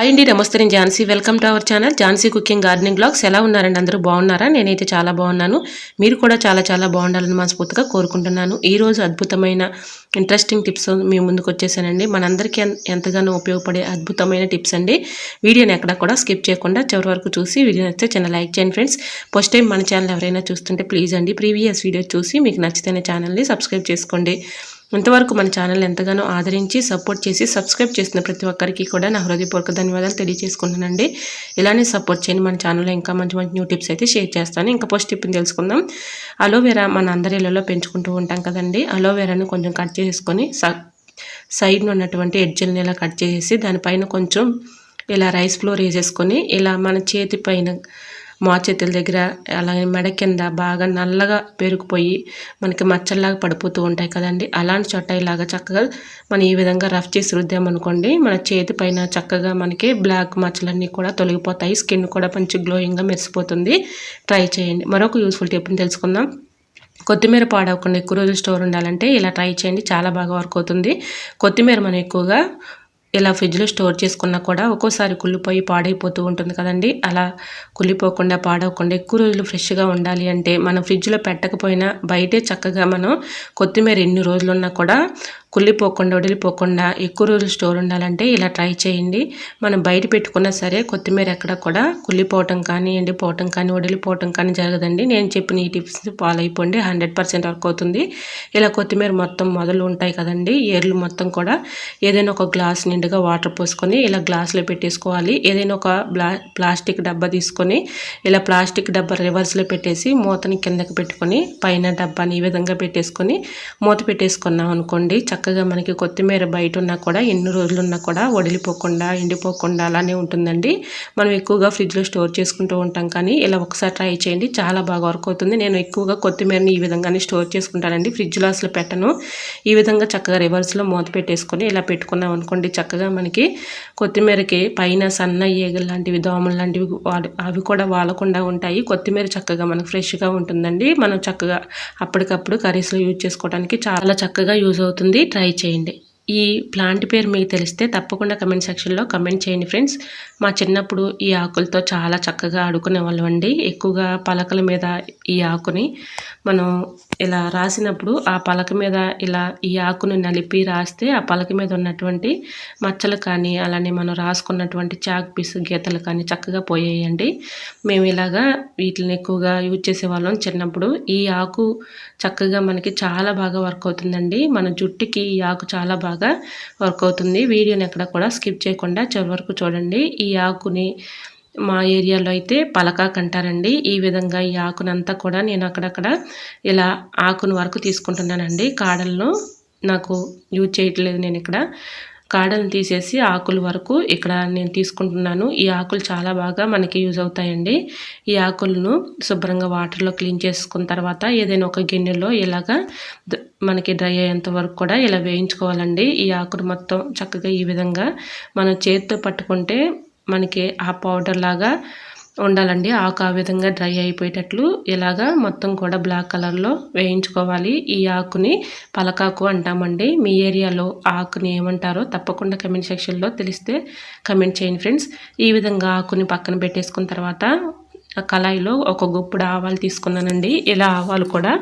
Hi అండి నమస్తే నేను Jhansi. Welcome to our channel Jhansi cooking gardening blogs ఎలా ఉన్నారండి? అందరూ బాగున్నారా? నేనైతే చాలా బాగున్నాను. మీరు కూడా చాలా చాలా బాగుండాలని మనస్ఫూర్తిగా కోరుకుంటున్నాను. ఈరోజు అద్భుతమైన ఇంట్రెస్టింగ్ టిప్స్ మీ ముందుకు వచ్చేసానండి. మనందరికీ ఎంతగానో ఉపయోగపడే అద్భుతమైన టిప్స్ అండి. వీడియోని ఎక్కడ కూడా స్కిప్ చేయకుండా చివరి వరకు చూసి వీడియో నచ్చితే చిన్న లైక్ చేయండి ఫ్రెండ్స్ ఫస్ట్ టైం మన ఛానల్ ఎవరైనా చూస్తుంటే ప్లీజ్ అండి ప్రీవియస్ వీడియో చూసి మీకు నచ్చితేనే ఛానల్ని సబ్స్క్రైబ్ చేసుకోండి. ఇంతవరకు మన ఛానల్ ఎంతగానో ఆదరించి సపోర్ట్ చేసి సబ్స్క్రైబ్ చేసిన ప్రతి ఒక్కరికి కూడా నా హృదయపూర్వక ధన్యవాదాలు తెలియజేసుకుంటున్నానండి. ఇలానే సపోర్ట్ చేయండి మన ఛానల్లో ఇంకా మంచి మంచి న్యూ టిప్స్ అయితే షేర్ చేస్తాను. ఇంకా ఫస్ట్ టిప్ని తెలుసుకుందాం. అలోవెరా మన అందరి ఇళ్ళలో పెంచుకుంటూ ఉంటాం కదండి. అలోవెరాను కొంచెం కట్ చేసుకొని స సైడ్న ఉన్నటువంటి ఎడ్జల్ని ఇలా కట్ చేసేసి దానిపైన కొంచెం ఇలా రైస్ ఫ్లోర్ వేసేసుకొని ఇలా మన చేతి పైన మోచేతుల దగ్గర అలాగే మెడ కింద బాగా నల్లగా పేరుకుపోయి మనకి మచ్చల్లాగా పడిపోతూ ఉంటాయి కదండి. అలాంటి చోట ఇలాగా చక్కగా మనం ఈ విధంగా రఫ్ చేసి రుద్దామనుకోండి మన చేతి పైన చక్కగా మనకి బ్లాక్ మచ్చలన్నీ కూడా తొలగిపోతాయి. స్కిన్ కూడా మంచి గ్లోయింగ్గా మెరిసిపోతుంది. ట్రై చేయండి. మరొక యూస్ఫుల్ టిప్ని తెలుసుకుందాం. కొత్తిమీర పాడవకుండా ఎక్కువ రోజులు స్టోర్ ఉండాలంటే ఇలా ట్రై చేయండి. చాలా బాగా వర్క్ అవుతుంది. కొత్తిమీర మనం ఎక్కువగా ఇలా ఫ్రిడ్జ్లో స్టోర్ చేసుకున్నా కూడా ఒక్కోసారి కుళ్ళిపోయి పాడైపోతూ ఉంటుంది కదండి. అలా కుళ్ళిపోకుండా పాడవకుండా ఎక్కువ రోజులు ఫ్రెష్గా ఉండాలి అంటే మనం ఫ్రిడ్జ్లో పెట్టకపోయినా బయటే చక్కగా మనం కొత్తిమీర ఎన్ని రోజులు ఉన్నా కూడా కుళ్ళిపోకుండా వదిలిపోకుండా ఎక్కువ రోజులు స్టోర్ ఉండాలంటే ఇలా ట్రై చేయండి. మనం బయట పెట్టుకున్నా సరే కొత్తిమీర ఎక్కడ కూడా కుళ్ళిపోవటం కానీ ఎండిపోవటం కానీ వదిలిపోవటం కానీ జరగదండి. నేను చెప్పిన ఈ టిప్స్ ఫాలో అయిపోండి హండ్రెడ్ పర్సెంట్ వర్క్ అవుతుంది. ఇలా కొత్తిమీర మొత్తం మొదలు ఉంటాయి కదండి. ఏర్లు మొత్తం కూడా ఏదైనా ఒక గ్లాస్ నిండుగా వాటర్ పోసుకొని ఇలా గ్లాస్లో పెట్టేసుకోవాలి. ఏదైనా ఒక ప్లాస్టిక్ డబ్బా తీసుకొని ఇలా ప్లాస్టిక్ డబ్బా రివర్స్లో పెట్టేసి మూతని కిందకి పెట్టుకొని పైన డబ్బాని ఈ విధంగా పెట్టేసుకొని మూత పెట్టేసుకున్నాం అనుకోండి చక్కగా మనకి కొత్తిమీర బయట ఉన్నా కూడా ఎన్ని రోజులు ఉన్నా కూడా వడిలిపోకుండా ఎండిపోకుండా అలానే ఉంటుందండి. మనం ఎక్కువగా ఫ్రిడ్జ్లో స్టోర్ చేసుకుంటూ ఉంటాం కానీ ఇలా ఒకసారి ట్రై చేయండి. చాలా బాగా వర్క్ అవుతుంది. నేను ఎక్కువగా కొత్తిమీరని ఈ విధంగానే స్టోర్ చేసుకుంటానండి. ఫ్రిడ్జ్లో అసలు పెట్టను. ఈ విధంగా చక్కగా రివర్స్లో మూత పెట్టేసుకొని ఇలా పెట్టుకున్నాం అనుకోండి చక్కగా మనకి కొత్తిమీరకి పైన సన్న ఈగలు లాంటివి దోమలు లాంటివి అవి కూడా వాలకుండా ఉంటాయి. కొత్తిమీర చక్కగా మనకు ఫ్రెష్గా ఉంటుందండి. మనం చక్కగా అప్పటికప్పుడు కర్రీస్లో యూజ్ చేసుకోవడానికి చాలా చక్కగా యూజ్ అవుతుంది. ట్రై చేయండి. ఈ ప్లాంట్ పేరు మీకు తెలిస్తే తప్పకుండా కమెంట్ సెక్షన్లో కమెంట్ చేయండి ఫ్రెండ్స్ మా చిన్నప్పుడు ఈ ఆకులతో చాలా చక్కగా ఆడుకునే వాళ్ళం అండి. ఎక్కువగా పలకల మీద ఈ ఆకుని మనం ఇలా రాసినప్పుడు ఆ పలక మీద ఇలా ఈ ఆకును నలిపి రాస్తే ఆ పలక మీద ఉన్నటువంటి మచ్చలు కానీ అలానే మనం రాసుకున్నటువంటి చాక్ పీస్ గీతలు కానీ చక్కగా పోయేయండి. మేము ఇలాగా వీటిని ఎక్కువగా యూజ్ చేసేవాళ్ళం చిన్నప్పుడు. ఈ ఆకు చక్కగా మనకి చాలా బాగా వర్క్ అవుతుందండి. మన జుట్టుకి ఈ ఆకు చాలా బాగా వర్క్ అవుతుంది. వీడియోని ఎక్కడ కూడా స్కిప్ చేయకుండా చివరి వరకు చూడండి. ఈ ఆకుని మా ఏరియాలో అయితే పలకాకు అంటారండి. ఈ విధంగా ఈ ఆకునంతా కూడా నేను అక్కడక్కడ ఇలా ఆకును వరకు తీసుకుంటున్నానండి. కాడలను నాకు యూజ్ చేయట్లేదు నేను ఇక్కడ. కాడలను తీసేసి ఆకుల వరకు ఇక్కడ నేను తీసుకుంటున్నాను. ఈ ఆకులు చాలా బాగా మనకి యూజ్ అవుతాయండి. ఈ ఆకులను శుభ్రంగా వాటర్లో క్లీన్ చేసుకున్న తర్వాత ఏదైనా ఒక గిన్నెలో ఇలాగా మనకి డ్రై అయ్యేంత వరకు కూడా ఇలా వేయించుకోవాలండి. ఈ ఆకులు మొత్తం చక్కగా ఈ విధంగా మనం చేతితో పట్టుకుంటే మనకి ఆ పౌడర్ లాగా ఉండాలండి. ఆకు ఆ విధంగా డ్రై అయిపోయేటట్లు ఇలాగా మొత్తం కూడా బ్లాక్ కలర్లో వేయించుకోవాలి. ఈ ఆకుని పలకాకు అంటామండి. మీ ఏరియాలో ఆకుని ఏమంటారో తప్పకుండా కమెంట్ సెక్షన్లో తెలిస్తే కమెంట్ చేయండి ఫ్రెండ్స్ ఈ విధంగా ఆకుని పక్కన పెట్టేసుకున్న తర్వాత కళాయిలో ఒక గుప్పుడు ఆవాలు తీసుకున్నానండి. ఇలా ఆవాలు కూడా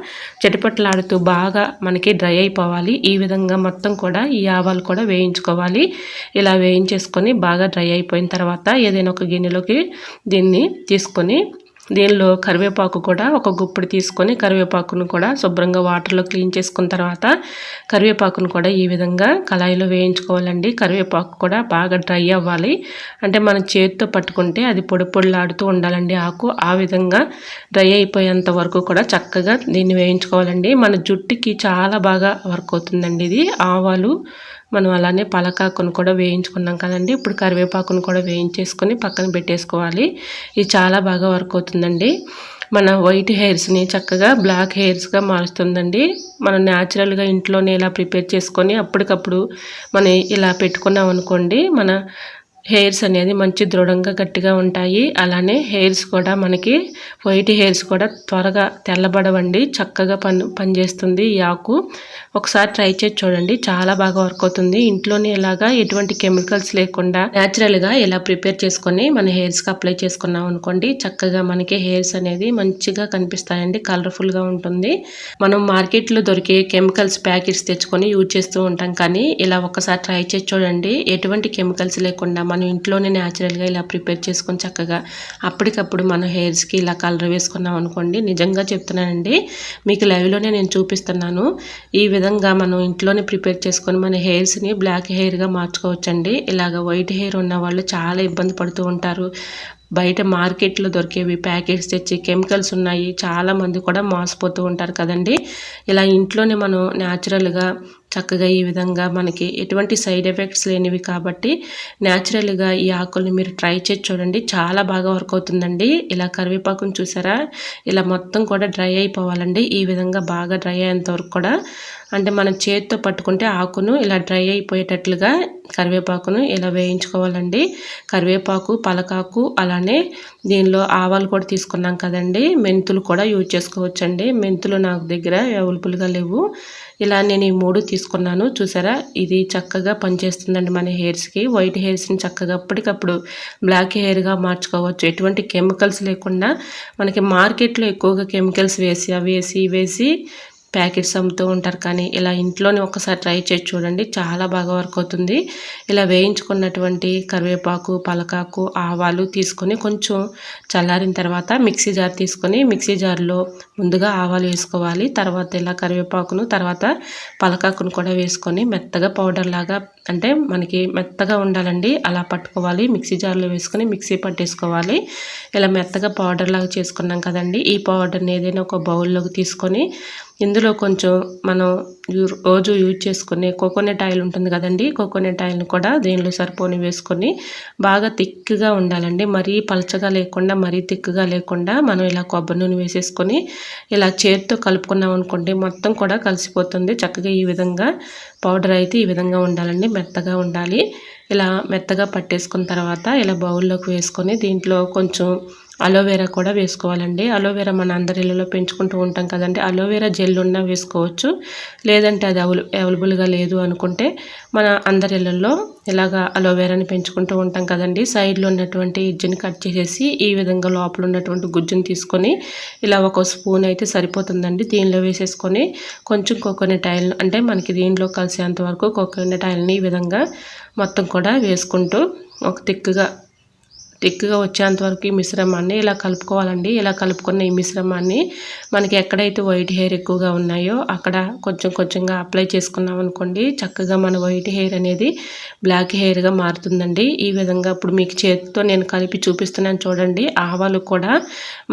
చెటపట్లాడుతూ బాగా మనకి డ్రై అయిపోవాలి. ఈ విధంగా మొత్తం కూడా ఈ ఆవాలు కూడా వేయించుకోవాలి. ఇలా వేయించేసుకొని బాగా డ్రై అయిపోయిన తర్వాత ఏదైనా ఒక గిన్నెలోకి దీన్ని తీసుకొని దీనిలో కరివేపాకు కూడా ఒక గుప్పుడు తీసుకొని కరివేపాకును కూడా శుభ్రంగా వాటర్లో క్లీన్ చేసుకున్న తర్వాత కరివేపాకును కూడా ఈ విధంగా కళాయిలో వేయించుకోవాలండి. కరివేపాకు కూడా బాగా డ్రై అవ్వాలి. అంటే మనం చేతితో పట్టుకుంటే అది పొడి పొడిలాడుతూ ఉండాలండి ఆకు. ఆ విధంగా డ్రై అయిపోయేంత వరకు కూడా చక్కగా దీన్ని వేయించుకోవాలండి. మన జుట్టుకి చాలా బాగా వర్క్ అవుతుందండి ఇది. ఆవాలు మనం అలానే పలకాకును కూడా వేయించుకున్నాం కదండి. ఇప్పుడు కరివేపాకును కూడా వేయించేసుకొని పక్కన పెట్టేసుకోవాలి. ఇది చాలా బాగా వర్క్ అవుతుందండి. మన వైట్ హెయిర్స్ని చక్కగా బ్లాక్ హెయిర్స్గా మారుస్తుందండి. మనం న్యాచురల్గా ఇంట్లోనే ఇలా ప్రిపేర్ చేసుకొని అప్పటికప్పుడు మనం ఇలా పెట్టుకున్నాం అనుకోండి మన హెయిర్స్ అనేది మంచి దృఢంగా గట్టిగా ఉంటాయి. అలానే హెయిర్స్ కూడా మనకి వైట్ హెయిర్స్ కూడా త్వరగా తెల్లబడవండి. చక్కగా పని పనిచేస్తుంది ఈ ఆకు. ఒకసారి ట్రై చేసి చూడండి. చాలా బాగా వర్క్ అవుతుంది. ఇంట్లోనే ఇలాగా ఎటువంటి కెమికల్స్ లేకుండా న్యాచురల్గా ఇలా ప్రిపేర్ చేసుకొని మన హెయిర్స్కి అప్లై చేసుకున్నాం అనుకోండి చక్కగా మనకి హెయిర్స్ అనేది మంచిగా కనిపిస్తాయండి. కలర్ఫుల్గా ఉంటుంది. మనం మార్కెట్లో దొరికే కెమికల్స్ ప్యాకెట్స్ తెచ్చుకొని యూజ్ చేస్తూ ఉంటాం. కానీ ఇలా ఒకసారి ట్రై చేసి చూడండి. ఎటువంటి కెమికల్స్ లేకుండా మనం ఇంట్లోనే న్యాచురల్గా ఇలా ప్రిపేర్ చేసుకొని చక్కగా అప్పటికప్పుడు మన హెయిర్స్కి ఇలా కలర్ వేసుకున్నాం అనుకోండి. నిజంగా చెప్తున్నానండి మీకు లైవ్లోనే నేను చూపిస్తున్నాను. ఈ విధంగా మనం ఇంట్లోనే ప్రిపేర్ చేసుకొని మన హెయిర్స్ని బ్లాక్ హెయిర్గా మార్చుకోవచ్చండి. ఇలాగ వైట్ హెయిర్ ఉన్న వాళ్ళు చాలా ఇబ్బంది పడుతూ ఉంటారు. బయట మార్కెట్లో దొరికేవి ప్యాకెట్స్ తెచ్చి కెమికల్స్ ఉన్నాయి. చాలామంది కూడా మోసపోతూ ఉంటారు కదండి. ఇలా ఇంట్లోనే మనం న్యాచురల్గా చక్కగా ఈ విధంగా మనకి ఎటువంటి సైడ్ ఎఫెక్ట్స్ లేనివి కాబట్టి న్యాచురల్గా ఈ ఆకుల్ని మీరు ట్రై చేసి చూడండి. చాలా బాగా వర్క్ అవుతుందండి. ఇలా కరివేపాకుని చూసారా? ఇలా మొత్తం కూడా డ్రై అయిపోవాలండి. ఈ విధంగా బాగా డ్రై అయ్యేంత వరకు కూడా అంటే మనం చేతితో పట్టుకుంటే ఆకును ఇలా డ్రై అయిపోయేటట్లుగా కరివేపాకును ఇలా వేయించుకోవాలండి. కరివేపాకు పలకాకు అలానే దీనిలో ఆవాలు కూడా తీసుకున్నాం కదండి. మెంతులు కూడా యూజ్ చేసుకోవచ్చండి. మెంతులు నాకు దగ్గర అవైలబుల్గా లేవు. ఇలా నేను ఈ మూడు తీసుకున్నాను. చూసారా? ఇది చక్కగా పనిచేస్తుందండి మన హెయిర్స్కి. వైట్ హెయిర్స్ని చక్కగా అప్పటికప్పుడు బ్లాక్ హెయిర్గా మార్చుకోవచ్చు. ఎటువంటి కెమికల్స్ లేకుండా మనకి మార్కెట్లో ఎక్కువగా కెమికల్స్ వేసి అవి వేసి వేసి ప్యాకెట్స్ అమ్ముతూ ఉంటారు కానీ ఇలా ఇంట్లోనే ఒకసారి ట్రై చేసి చూడండి. చాలా బాగా వర్క్ అవుతుంది. ఇలా వేయించుకున్నటువంటి కరివేపాకు పలకాకు ఆవాలు తీసుకొని కొంచెం చల్లారిన తర్వాత మిక్సీ జార్ తీసుకొని మిక్సీ జార్లో ముందుగా ఆవాలు వేసుకోవాలి. తర్వాత ఇలా కరివేపాకును తర్వాత పలకాకును కూడా వేసుకొని మెత్తగా పౌడర్ లాగా అంటే మనకి మెత్తగా ఉండాలండి. అలా పట్టుకోవాలి. మిక్సీ జార్లో వేసుకొని మిక్సీ పట్టేసుకోవాలి. ఇలా మెత్తగా పౌడర్ లాగా చేసుకున్నాం కదండి. ఈ పౌడర్ని ఏదైనా ఒక బౌల్లోకి తీసుకొని ఇందులో కొంచెం మనం రోజు యూజ్ చేసుకునే కోకోనట్ ఆయిల్ ఉంటుంది కదండి. కోకోనట్ ఆయిల్ని కూడా దీనిలో సరిపోని వేసుకొని బాగా థిక్గా ఉండాలండి. మరీ పలచగా లేకుండా మరీ థిక్గా లేకుండా మనం ఇలా కొబ్బరి నూనె వేసేసుకొని ఇలా చేతితో కలుపుకున్నాం అనుకోండి మొత్తం కూడా కలిసిపోతుంది. చక్కగా ఈ విధంగా పౌడర్ అయితే ఈ విధంగా ఉండాలండి. మెత్తగా ఉండాలి. ఇలా మెత్తగా పట్టేసుకున్న తర్వాత ఇలా బౌల్లోకి వేసుకొని దీంట్లో కొంచెం అలోవెరా కూడా వేసుకోవాలండి. అలోవెరా మన అందరి ఇళ్ళలో పెంచుకుంటూ ఉంటాం కదండి. అలోవెరా జెల్ ఉన్నా వేసుకోవచ్చు. లేదంటే అది అవైల అవైలబుల్గా లేదు అనుకుంటే మన అందరి ఇళ్ళల్లో ఇలాగా అలోవెరాని పెంచుకుంటూ ఉంటాం కదండి. సైడ్లో ఉన్నటువంటి ఇజ్జుని కట్ చేసేసి ఈ విధంగా లోపల ఉన్నటువంటి గుజ్జుని తీసుకొని ఇలా ఒక స్పూన్ అయితే సరిపోతుందండి. దీనిలో వేసేసుకొని కొంచెం కోకోనట్ ఆయిల్ అంటే మనకి దీనిలో కలిసేంత వరకు కోకోనట్ ఆయిల్ని ఈ విధంగా మొత్తం కూడా వేసుకుంటూ ఒక తిక్కుగా థిక్గా వచ్చేంత వరకు ఈ మిశ్రమాన్ని ఇలా కలుపుకోవాలండి. ఇలా కలుపుకున్న ఈ మిశ్రమాన్ని మనకి ఎక్కడైతే వైట్ హెయిర్ ఎక్కువగా ఉన్నాయో అక్కడ కొంచెం కొంచెంగా అప్లై చేసుకున్నాం అనుకోండి చక్కగా మన వైట్ హెయిర్ అనేది బ్లాక్ హెయిర్గా మారుతుందండి. ఈ విధంగా ఇప్పుడు మీకు చేతితో నేను కలిపి చూపిస్తున్నాను చూడండి. ఆవాలు కూడా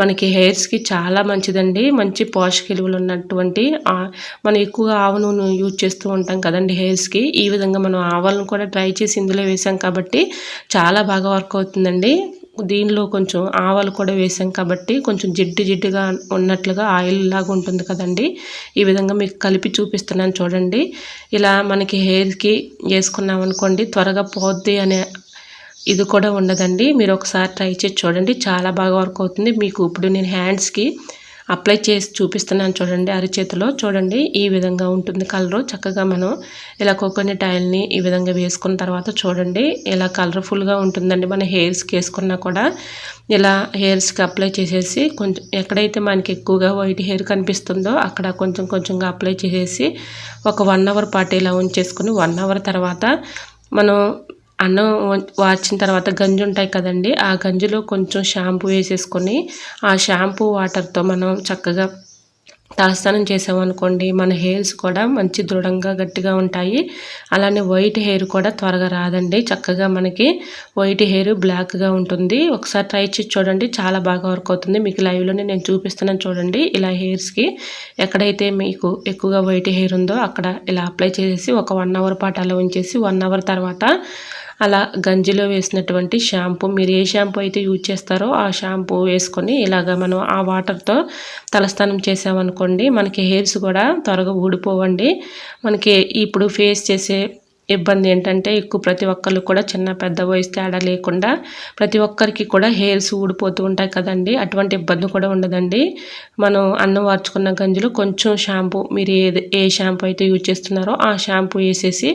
మనకి హెయిర్స్కి చాలా మంచిదండి. మంచి పోషక విలువలు ఉన్నటువంటి మనం ఎక్కువగా ఆవు నూనె యూజ్ చేస్తూ ఉంటాం కదండి హెయిర్స్కి. ఈ విధంగా మనం ఆవాలను కూడా ట్రై చేసి ఇందులో వేసాం కాబట్టి చాలా బాగా వర్క్ అవుతుందండి. దీనిలో కొంచెం ఆవాలు కూడా వేసాం కాబట్టి కొంచెం జిడ్డు జిడ్డుగా ఉన్నట్లుగా ఆయిల్ లాగా ఉంటుంది కదండి. ఈ విధంగా మీకు కలిపి చూపిస్తున్నాను చూడండి. ఇలా మనకి హెయిర్కి వేసుకున్నాం అనుకోండి త్వరగా పోద్ది అనే ఇది కూడా ఉండదండి. మీరు ఒకసారి ట్రై చేసి చూడండి. చాలా బాగా వర్క్ అవుతుంది. మీకు ఇప్పుడు నేను హ్యాండ్స్కి అప్లై చేసి చూపిస్తున్నాను చూడండి అరిచేతిలో. చూడండి ఈ విధంగా ఉంటుంది కలరు. చక్కగా మనం ఇలా కోకోనట్ ఆయిల్ని ఈ విధంగా వేసుకున్న తర్వాత చూడండి ఇలా కలర్ఫుల్గా ఉంటుందండి. మన హెయిర్స్కి వేసుకున్నా కూడా ఇలా హెయిర్స్కి అప్లై చేసేసి కొంచెం ఎక్కడైతే మనకి ఎక్కువగా వైట్ హెయిర్ కనిపిస్తుందో అక్కడ కొంచెం కొంచెంగా అప్లై చేసేసి ఒక వన్ అవర్ పాటు ఇలా ఉంచేసుకుని వన్ అవర్ తర్వాత మనం అన్నం వార్చిన తర్వాత గంజి ఉంటాయి కదండి ఆ గంజిలో కొంచెం షాంపూ వేసేసుకొని ఆ షాంపూ వాటర్తో మనం చక్కగా తలస్నానం చేసామనుకోండి మన హెయిర్స్ కూడా మంచి దృఢంగా గట్టిగా ఉంటాయి. అలానే వైట్ హెయిర్ కూడా త్వరగా రాదండి. చక్కగా మనకి వైట్ హెయిర్ బ్లాక్గా ఉంటుంది. ఒకసారి ట్రై చేసి చూడండి చాలా బాగా వర్క్ అవుతుంది. మీకు లైవ్లోనే నేను చూపిస్తున్నాను చూడండి ఇలా హెయిర్స్కి ఎక్కడైతే మీకు ఎక్కువగా వైట్ హెయిర్ ఉందో అక్కడ ఇలా అప్లై చేసేసి ఒక వన్ అవర్ పాటు అలా ఉంచేసి వన్ అవర్ తర్వాత అలా గంజిలో వేసినటువంటి షాంపూ మీరు ఏ షాంపూ అయితే యూజ్ చేస్తారో ఆ షాంపూ వేసుకొని ఇలాగ మనం ఆ వాటర్తో తలస్నానం చేసామనుకోండి మనకి హెయిర్స్ కూడా త్వరగా ఊడిపోవండి. మనకి ఇప్పుడు ఫేస్ చేసే ఇబ్బంది ఏంటంటే ఎక్కువ ప్రతి ఒక్కళ్ళు కూడా చిన్న పెద్ద వయసు తేడా లేకుండా ప్రతి ఒక్కరికి కూడా హెయిర్స్ ఊడిపోతూ ఉంటాయి కదండి. అటువంటి ఇబ్బంది కూడా ఉండదండి. మనం అన్నం వార్చుకున్న గంజులు కొంచెం షాంపూ మీరు ఏది ఏ షాంపూ అయితే యూజ్ చేస్తున్నారో ఆ షాంపూ వేసేసి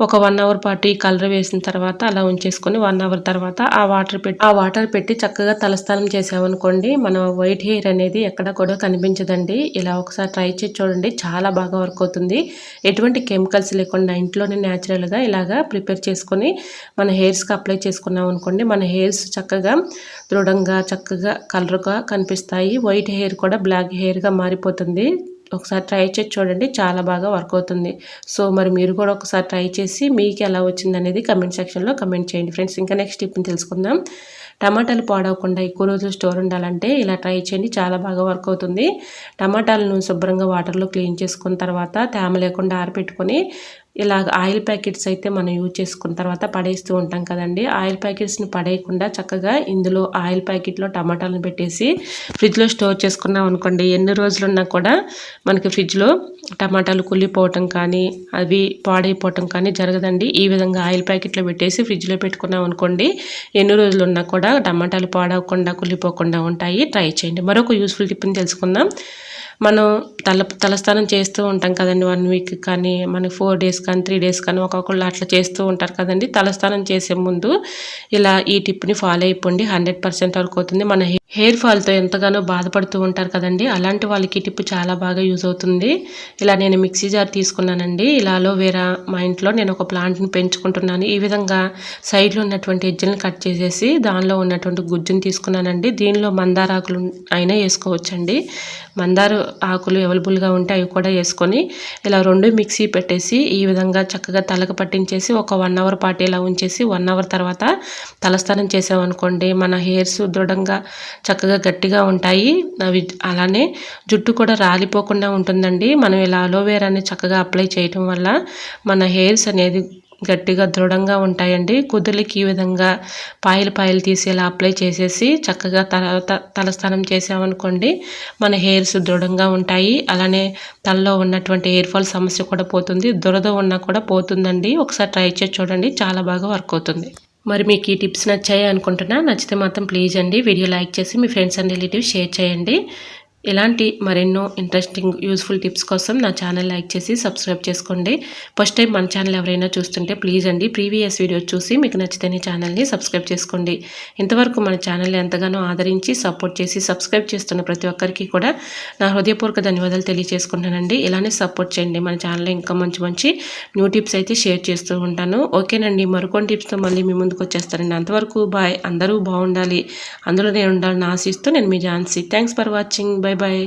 ఒక వన్ అవర్ పాటు ఈ కలర్ వేసిన తర్వాత అలా ఉంచేసుకొని వన్ అవర్ తర్వాత ఆ వాటర్ పెట్టి ఆ వాటర్ పెట్టి చక్కగా తలస్నానం చేసామనుకోండి మన వైట్ హెయిర్ అనేది ఎక్కడ కూడా కనిపించదండి. ఇలా ఒకసారి ట్రై చేసి చూడండి చాలా బాగా వర్క్ అవుతుంది. ఎటువంటి కెమికల్స్ లేకుండా ఇంట్లోనే న్యాచురల్గా ఇలాగా ప్రిపేర్ చేసుకొని మన హెయిర్స్కి అప్లై చేసుకున్నాం అనుకోండి మన హెయిర్స్ చక్కగా దృఢంగా చక్కగా కలర్గా కనిపిస్తాయి. వైట్ హెయిర్ కూడా బ్లాక్ హెయిర్గా మారిపోతుంది. ఒకసారి ట్రై చేసి చూడండి చాలా బాగా వర్క్ అవుతుంది. సో మరి మీరు కూడా ఒకసారి ట్రై చేసి మీకు ఎలా వచ్చింది అనేది కమెంట్ సెక్షన్లో కమెంట్ చేయండి ఫ్రెండ్స్ ఇంకా నెక్స్ట్ టిప్ని తెలుసుకుందాం. టమాటాలు పాడవకుండా ఎక్కువ రోజులు స్టోర్ ఉండాలంటే ఇలా ట్రై చేయండి చాలా బాగా వర్క్ అవుతుంది. టమాటాలను శుభ్రంగా వాటర్లో క్లీన్ చేసుకున్న తర్వాత తేమ లేకుండా ఆరబెట్టుకొని ఇలాగ ఆయిల్ ప్యాకెట్స్ అయితే మనం యూజ్ చేసుకున్న తర్వాత పడేస్తూ ఉంటాం కదండి. ఆయిల్ ప్యాకెట్స్ని పడేయకుండా చక్కగా ఇందులో ఆయిల్ ప్యాకెట్లో టమాటాలను పెట్టేసి ఫ్రిడ్జ్లో స్టోర్ చేసుకున్నాం అనుకోండి. ఎన్ని రోజులున్నా కూడా మనకి ఫ్రిడ్జ్లో టమాటాలు కుళ్ళిపోవటం కానీ అవి పాడైపోవటం కానీ జరగదండి. ఈ విధంగా ఆయిల్ ప్యాకెట్లో పెట్టేసి ఫ్రిడ్జ్లో పెట్టుకున్నాం అనుకోండి. ఎన్ని రోజులు ఉన్నా కూడా టమాటాలు పాడవకుండా కుళ్ళిపోకుండా ఉంటాయి. ట్రై చేయండి. మరొక యూస్ఫుల్ టిప్ని తెలుసుకుందాం. మనం తల తలస్నానం చేస్తూ ఉంటాం కదండి వన్ వీక్ కానీ మనకి ఫోర్ డేస్ కానీ త్రీ డేస్ కానీ ఒక్కొక్కళ్ళు అట్లా చేస్తూ ఉంటారు కదండి. తలస్నానం చేసే ముందు ఇలా ఈ టిప్ని ఫాలో అయిపోండి. హండ్రెడ్ పర్సెంట్ వరకు అవుతుంది. మన హెయిర్ ఫాల్తో ఎంతగానో బాధపడుతూ ఉంటారు కదండి. అలాంటి వాళ్ళకి టిప్ చాలా బాగా యూజ్ అవుతుంది. ఇలా నేను మిక్సీ జార్ తీసుకున్నానండి. ఇలా అలోవేరా మా ఇంట్లో నేను ఒక ప్లాంట్ని పెంచుకుంటున్నాను. ఈ విధంగా సైడ్లో ఉన్నటువంటి ఎజ్జలను కట్ చేసేసి దానిలో ఉన్నటువంటి గుజ్జుని తీసుకున్నానండి. దీనిలో మందారాకులు అయినా వేసుకోవచ్చండి. మందార ఆకులు అవైలబుల్గా ఉంటే అవి కూడా వేసుకొని ఇలా రెండు మిక్సీ పెట్టేసి ఈ విధంగా చక్కగా తలకు పట్టించేసి ఒక వన్ అవర్ పాటు ఇలా ఉంచేసి వన్ అవర్ తర్వాత తలస్నానం చేసామనుకోండి మన హెయిర్స్ దృఢంగా చక్కగా గట్టిగా ఉంటాయి. అవి అలానే జుట్టు కూడా రాలిపోకుండా ఉంటుందండి. మనం ఇలా అలోవేరాని చక్కగా అప్లై చేయటం వల్ల మన హెయిర్స్ అనేది గట్టిగా దృఢంగా ఉంటాయండి. కుదులకి ఈ విధంగా పాయలు పాయలు తీసి ఇలా అప్లై చేసేసి చక్కగా తల తలస్నానం చేసామనుకోండి మన హెయిర్స్ దృఢంగా ఉంటాయి. అలానే తలలో ఉన్నటువంటి హెయిర్ ఫాల్ సమస్య కూడా పోతుంది. దురద ఉన్నా కూడా పోతుందండి. ఒకసారి ట్రై చేసి చూడండి. చాలా బాగా వర్క్ అవుతుంది. మరి మీకు ఈ టిప్స్ నచ్చాయి అనుకుంటున్నా నచ్చితే మాత్రం ప్లీజ్ అండి. వీడియో లైక్ చేసి మీ ఫ్రెండ్స్ అండ్ రిలేటివ్స్ షేర్ చేయండి. ఇలాంటి మరెన్నో ఇంట్రెస్టింగ్ యూస్ఫుల్ టిప్స్ కోసం నా ఛానల్ లైక్ చేసి సబ్స్క్రైబ్ చేసుకోండి. ఫస్ట్ టైం మన ఛానల్ ఎవరైనా చూస్తుంటే ప్లీజ్ అండి ప్రీవియస్ వీడియోస్ చూసి మీకు నచ్చితేనే ఛానల్ని సబ్స్క్రైబ్ చేసుకోండి. ఇంతవరకు మన ఛానల్ని ఎంతగానో ఆదరించి సపోర్ట్ చేసి సబ్స్క్రైబ్ చేస్తున్న ప్రతి ఒక్కరికి కూడా నా హృదయపూర్వక ధన్యవాదాలు తెలియజేసుకుంటానండి ఇలానే సపోర్ట్ చేయండి. మన ఛానల్లో ఇంకా మంచి మంచి న్యూ టిప్స్ అయితే షేర్ చేస్తూ ఉంటాను. ఓకేనండి మరికొన్ని టిప్స్తో మళ్ళీ మీ ముందుకు వచ్చేస్తానండి. అంతవరకు బాయ్ అందరూ బాగుండాలి. అందులోనే ఉండాలని ఆశిస్తూ నేను మీ Jhansi. Thanks for watching bye bye